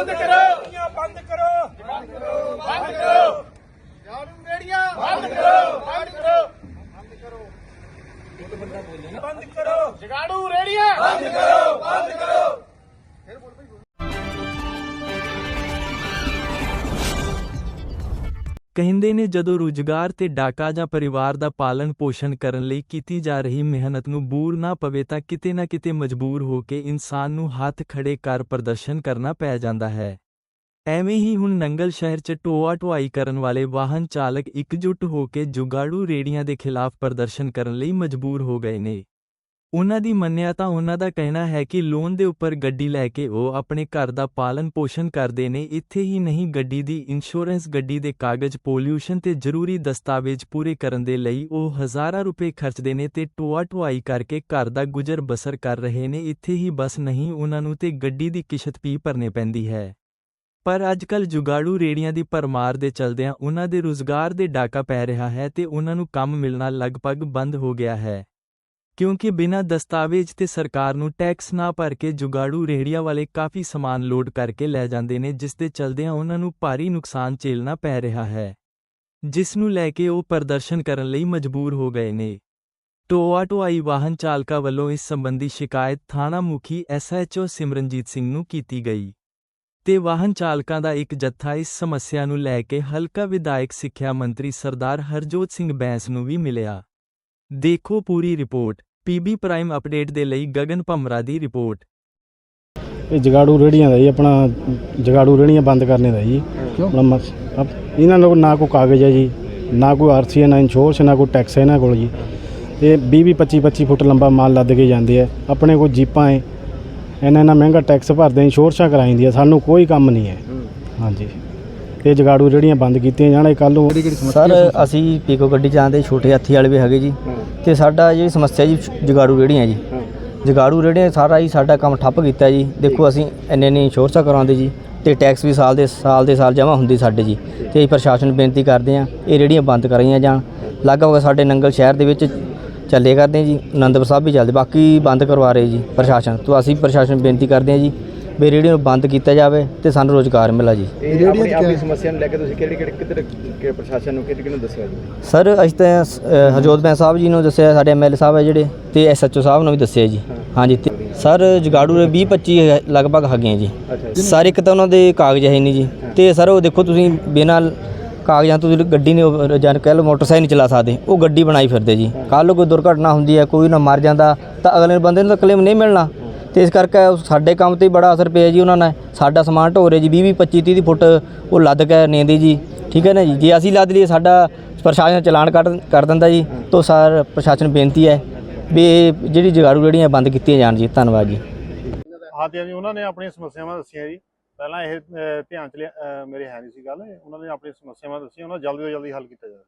ਬੰਦ ਕਰੋ। ਬੰਦ ਕਰੋ ਬੰਦ ਕਰੋ। ਬੰਦ ਕਰੋ। ਝਾੜੂ ਰੇੜੀਆਂ। ਬੰਦ ਕਰੋ। ਬੰਦ ਕਰੋ। ਬੰਦ ਕਰੋ। ਜਗਾੜੂ ਰੇੜੀਆਂ। ਬੰਦ ਕਰੋ। ਬੰਦ ਕਰੋ। ਕਹਿੰਦੇ ਨੇ ਜਦੋਂ ਰੁਜ਼ਗਾਰ ਤੇ ਡਾਕਾ ਜਾਂ ਪਰਿਵਾਰ ਦਾ ਪਾਲਣ ਪੋਸ਼ਣ ਕਰਨ ਲਈ ਕੀਤੀ ਜਾ ਰਹੀ ਮਿਹਨਤ ਨੂੰ ਬੂਰ ਨਾ ਪਵੇ ਤਾਂ ਕਿਤੇ ਨਾ ਕਿਤੇ ਮਜਬੂਰ ਹੋ ਕੇ ਇਨਸਾਨ ਨੂੰ ਹੱਥ ਖੜੇ ਕਰ ਪ੍ਰਦਰਸ਼ਨ ਕਰਨਾ ਪੈ ਜਾਂਦਾ ਹੈ। ਐਵੇਂ ਹੀ ਹੁਣ ਨੰਗਲ ਸ਼ਹਿਰ 'ਚ ਟੋਆ ਢੁਆਈ ਕਰਨ ਵਾਲੇ ਵਾਹਨ ਚਾਲਕ ਇਕਜੁੱਟ ਹੋ ਕੇ ਜੁਗਾੜੂ ਰੇੜੀਆਂ ਦੇ ਖਿਲਾਫ ਪ੍ਰਦਰਸ਼ਨ ਕਰਨ ਲਈ ਮਜਬੂਰ ਹੋ ਗਏ ਨੇ। ਉਹਨਾਂ ਦੀ ਮੰਨਿਆ ਤਾਂ ਉਹਨਾਂ ਦਾ ਕਹਿਣਾ ਹੈ ਕਿ ਲੋਨ ਦੇ ਉੱਪਰ ਗੱਡੀ ਲੈ ਕੇ ਉਹ ਆਪਣੇ ਘਰ ਦਾ ਪਾਲਣ ਪੋਸ਼ਣ ਕਰਦੇ ਨੇ, ਇੱਥੇ ਹੀ ਨਹੀਂ, ਗੱਡੀ ਦੀ ਇੰਸ਼ੋਰੈਂਸ ਗੱਡੀ ਦੇ ਕਾਗਜ਼ ਪੋਲਿਊਸ਼ਨ ਤੇ ਜ਼ਰੂਰੀ ਦਸਤਾਵੇਜ਼ ਪੂਰੇ ਕਰਨ ਦੇ ਲਈ ਉਹ ਹਜ਼ਾਰਾਂ ਰੁਪਏ ਖਰਚਦੇ ਨੇ ਤੇ ਟੋਆ ਢੁਆਈ ਕਰਕੇ ਘਰ ਦਾ ਗੁਜ਼ਰ ਬਸਰ ਕਰ ਰਹੇ ਨੇ, ਇੱਥੇ ਹੀ ਬਸ ਨਹੀਂ, ਉਹਨਾਂ ਨੂੰ ਤੇ ਗੱਡੀ ਦੀ ਕਿਸ਼ਤ ਵੀ ਭਰਨੇ ਪੈਂਦੀ ਹੈ। ਪਰ ਅੱਜਕੱਲ ਜੁਗਾੜੂ ਰੇੜੀਆਂ ਦੀ ਪਰਮਾਰ ਦੇ ਚਲਦਿਆਂ ਉਹਨਾਂ ਦੇ ਰੁਜ਼ਗਾਰ ਦੇ ਡਾਕਾ ਪੈ ਰਿਹਾ ਹੈ ਤੇ ਉਹਨਾਂ ਨੂੰ ਕੰਮ ਮਿਲਣਾ ਲਗਭਗ ਬੰਦ ਹੋ ਗਿਆ ਹੈ। ਕਿਉਂਕਿ ਬਿਨਾਂ ਦਸਤਾਵੇਜ਼ ਤੇ ਸਰਕਾਰ ਨੂੰ ਟੈਕਸ ਨਾ ਭਰ ਕੇ ਜੁਗਾੜੂ ਰੇਹੜੀਆਂ ਵਾਲੇ ਕਾਫੀ ਸਮਾਨ ਲੋਡ ਕਰਕੇ ਲੈ ਜਾਂਦੇ ਨੇ, ਜਿਸ ਦੇ ਚਲਦਿਆਂ ਉਹਨਾਂ ਨੂੰ ਭਾਰੀ ਨੁਕਸਾਨ ਝੇਲਣਾ ਪੈ ਰਿਹਾ ਹੈ। ਜਿਸ ਨੂੰ ਲੈ ਕੇ ਉਹ ਪ੍ਰਦਰਸ਼ਨ ਕਰਨ ਲਈ ਮਜਬੂਰ ਹੋ ਗਏ ਨੇ। ਟੋਆ ਟੋਆਈ ਵਾਹਨ ਚਾਲਕਾਂ ਵੱਲੋਂ ਇਸ ਸੰਬੰਧੀ ਸ਼ਿਕਾਇਤ ਥਾਣਾ ਮੁਖੀ ਐਸਐਚਓ ਸਿਮਰਨਜੀਤ ਸਿੰਘ ਨੂੰ ਕੀਤੀ ਗਈ। ਤੇ ਵਾਹਨ ਚਾਲਕਾਂ ਦਾ ਇੱਕ ਜੱਥਾ ਇਸ ਸਮੱਸਿਆ ਨੂੰ ਲੈ ਕੇ ਹਲਕਾ ਵਿਧਾਇਕ ਸਿੱਖਿਆ ਮੰਤਰੀ ਸਰਦਾਰ ਹਰਜੋਤ ਸਿੰਘ ਬੈਂਸ ਨੂੰ ਵੀ ਮਿਲਿਆ। ਦੇਖੋ ਪੂਰੀ ਰਿਪੋਰਟ ਪੀਬੀ ਪ੍ਰਾਈਮ ਅਪਡੇਟ ਦੇ ਲਈ ਗਗਨ ਭਮਰਾ ਦੀ ਰਿਪੋਰਟ। ਇਹ ਜਗਾੜੂ ਰੇੜੀਆਂ ਦਾ ਜੀ ਆਪਣਾ ਜਗਾੜੂ ਰੇੜੀਆਂ ਬੰਦ ਕਰਨੇ ਦਾ ਜੀ। ਆਪਣਾ ਮਸ- ਅਪ- ਇਹਨਾਂ ਕੋਲ ਨਾ ਕੋਈ ਕਾਗਜ਼ ਹੈ ਜੀ ਨਾ ਕੋਈ ਆਰਸੀ ਹੈ ਨਾ ਇੰਸ਼ੋਰੈਂਸ ਨਾ ਕੋਈ ਟੈਕਸ ਹੈ ਇਹਨਾਂ ਕੋਲ ਜੀ। ਤੇ 20 20 25 25 ਫੁੱਟ ਲੰਬਾ ਮਾਲ ਲੱਦ ਕੇ ਜਾਂਦੇ ਆ। ਆਪਣੇ ਕੋਲ ਜੀਪਾਂ ਹੈ ਇਹਨਾਂ ਇਹਨਾਂ ਮਹਿੰਗਾ ਟੈਕਸ ਭਰਦੇ ਇੰਸ਼ੋਰੈਂਸਾਂ ਕਰਾਈਂਦੀ ਆ ਸਾਨੂੰ ਕੋਈ ਕੰਮ ਨਹੀਂ ਹੈ। ਹਾਂਜੀ। ਇਹ ਜਗਾੜੂ ਰੇੜੀਆਂ ਬੰਦ ਕੀਤੀਆਂ ਜਾਣ ਕੱਲ ਨੂੰ ਸਰ ਅਸੀਂ ਪੀਕੋ ਗੱਡੀ ਚਾਹੁੰਦੇ ਛੋਟੇ ਹਾਥੀ ਵਾਲੇ ਵੀ ਹੈਗੇ ਜੀ। ਤੇ ਸਾਡਾ ਜਿਹੜੀ ਸਮੱਸਿਆ ਜੀ ਜਗਾੜੂ ਰੇੜੀਆਂ ਜੀ। ਜਗਾੜੂ ਰੇੜੀਆਂ ਸਾਰਾ ਹੀ ਸਾਡਾ ਕੰਮ ਠੱਪ ਕੀਤਾ ਜੀ। ਦੇਖੋ ਅਸੀਂ ਇੰਨੇ ਇੰਨੇ ਇੰਸ਼ੋਰੈਂਸਾਂ ਕਰਾਉਂਦੇ ਜੀ ਤੇ ਟੈਕਸ ਵੀ ਸਾਲ ਦੇ ਸਾਲ ਦੇ ਸਾਲ ਜਮ੍ਹਾਂ ਹੁੰਦੀ ਸਾਡੇ ਜੀ। ਤੇ ਅਸੀਂ ਪ੍ਰਸ਼ਾਸਨ ਨੂੰ ਬੇਨਤੀ ਕਰਦੇ ਹਾਂ ਇਹ ਰੇੜੀਆਂ ਬੰਦ ਕਰਾਈਆਂ ਜਾਣ। ਲਗਭਗ ਸਾਡੇ ਨੰਗਲ ਸ਼ਹਿਰ ਦੇ ਵਿੱਚ ਚੱਲੇ ਕਰਦੇ ਜੀ ਆਨੰਦਪੁਰ ਸਾਹਿਬ ਵੀ ਚੱਲਦੇ ਬਾਕੀ ਬੰਦ ਕਰਵਾ ਰਹੇ ਜੀ ਪ੍ਰਸ਼ਾਸਨ। ਤੋਂ ਅਸੀਂ ਪ੍ਰਸ਼ਾਸਨ ਨੂੰ ਬੇਨਤੀ ਕਰਦੇ ਹਾਂ ਜੀ ਵੀ ਰੇੜੀਆਂ ਨੂੰ ਬੰਦ ਕੀਤਾ ਜਾਵੇ ਤੇ ਸਾਨੂੰ ਰੋਜ਼ਗਾਰ ਮਿਲਾ ਜੀ। ਇਹ ਆਪਣੀ ਆਪਣੀ ਸਮੱਸਿਆ ਨੂੰ ਲੈ ਕੇ ਤੁਸੀਂ ਕਿਹੜੇ ਕਿਹੜੇ ਕਿੱਧਰ ਕਿ ਪ੍ਰਸ਼ਾਸਨ ਨੂੰ ਕਿਹੜੇ ਕਿਹਨੂੰ ਦੱਸਿਆ ਜੀ? ਸਰ ਅਸੀਂ ਤਾਂ ਅ, ਹਰਜੋਤ ਬੈਂ ਸਾਹਿਬ ਜੀ ਨੂੰ ਦੱਸਿਆ ਸਾਡੇ ਐਮਐਲਏ ਸਾਹਿਬ ਹੈ ਜਿਹੜੇ ਤੇ ਐਸਐਚਓ ਸਾਹਿਬ ਨੂੰ ਵੀ ਦੱਸਿਆ ਜੀ। ਹਾਂਜੀ ਸਰ ਜਗਾੜੂ ਦੇ 20 25 ਲਗਭਗ ਹੈਗੇ ਆ ਜੀ। ਸਰ ਇੱਕ ਤਾਂ ਉਹਨਾਂ ਦੇ ਕਾਗਜ਼ ਹੈ ਨਹੀਂ ਜੀ। ਤੇ ਸਰ ਉਹ ਦੇਖੋ ਤੁਸੀਂ ਬਿਨਾਂ ਕਾਗਜ਼ਾਂ ਤੋਂ ਜਿਹੜੀ ਗੱਡੀ ਨੇ ਜਾਂ ਕਹਿ ਲਓ ਮੋਟਰਸਾਈਕਲ ਨਹੀਂ ਚਲਾ ਸਕਦੇ ਉਹ ਗੱਡੀ ਬਣਾਈ ਫਿਰਦੇ ਜੀ। ਕੱਲ੍ਹ ਨੂੰ ਕੋਈ ਦੁਰਘਟਨਾ ਹੁੰਦੀ ਹੈ ਕੋਈ ਨਾ ਮਰ ਜਾਂਦਾ ਤਾਂ ਅਗਲੇ ਬੰਦੇ ਨੂੰ ਤਾਂ ਕਲੇਮ ਨਹੀਂ ਮਿਲਣਾ। ਤੇ ਇਸ ਕਰਕੇ ਸਾਡੇ ਕੰਮ ਤੇ ਬੜਾ ਅਸਰ ਪਿਆ ਜੀ ਉਹਨਾਂ ਨੇ ਸਾਡਾ ਸਮਾਨ ਢੋ ਰਹੇ ਜੀ 20 20 25 30 ਫੁੱਟ ਉਹ ਲੱਦ ਕੇ ਨੇਂਦੀ ਜੀ। ਠੀਕ ਹੈ ਨਾ ਜੀ? ਜੇ ਅਸੀਂ ਲੱਦ ਲਈਏ, ਸਾਡਾ ਪ੍ਰਸ਼ਾਸਨ ਚਲਾਨ ਕੱਟ ਕਰ ਦਿੰਦਾ ਜੀ। ਤੋਂ ਸਰ ਪ੍ਰਸ਼ਾਸਨ ਬੇਨਤੀ ਹੈ ਵੀ ਇਹ ਜਿਹੜੀ ਜਗਾੜੂ ਜਿਹੜੀਆਂ ਬੰਦ ਕੀਤੀਆਂ ਜਾਣ ਜੀ। ਧੰਨਵਾਦ ਜੀ। ਹਾਂਜੀ ਹਾਂਜੀ, ਉਹਨਾਂ ਨੇ ਆਪਣੀਆਂ ਸਮੱਸਿਆਵਾਂ ਦੱਸੀਆਂ ਜੀ। ਪਹਿਲਾਂ ਇਹ ਧਿਆਨ ਚ ਲਿਆ- ਮੇਰੇ ਹੈ ਨਹੀਂ ਸੀ ਗੱਲ। ਉਹਨਾਂ ਨੇ ਆਪਣੀਆਂ ਸਮੱਸਿਆਵਾਂ ਦੱਸੀਆਂ, ਉਹਨਾਂ ਦਾ ਜਲਦੀ ਤੋਂ ਜਲਦੀ ਹੱਲ ਕੀਤਾ ਜਾਵੇ।